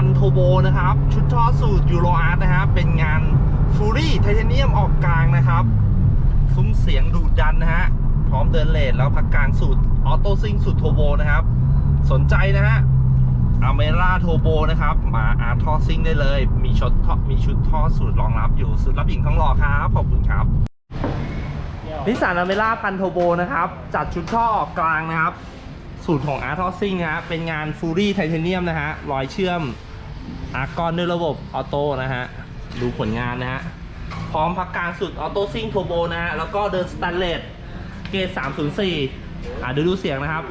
ท่อสูตรยูโรอาร์ตนะครับ เป็นงานฟูรี่ไทเทเนียมออกกลางนะครับ ซุ้มเสียงดูดดันนะฮะ พร้อมเดินเลทแล้วพักกลางสูตรออโต้ซิงสูตรโทโบนะครับ สนใจนะฮะอเมร่าโทโบนะครับ มาอาร์ท่อซิงได้เลย มีชุดท่อมีชุดท่อสูตรรองรับอยู่สูตรรับหญิงท้องหล่อครับขอบคุณครับนิสสันอเมร่าพันโทโบนะครับ จัดชุดท่อออกกลางนะครับ สูตรของอาร์ทอซิงนะฮะเป็นงานฟูรี่ไทเทเนียมนะฮะรอยเชื่อม อาร์กอนด้วยระบบออโต้นะฮะ ดูผลงานนะฮะ พร้อมพักกลางสุดออโต้ซิงโทโบนะฮะ แล้วก็เดินสแตนเลสเกรด304 อะดูดูเสียงนะครับ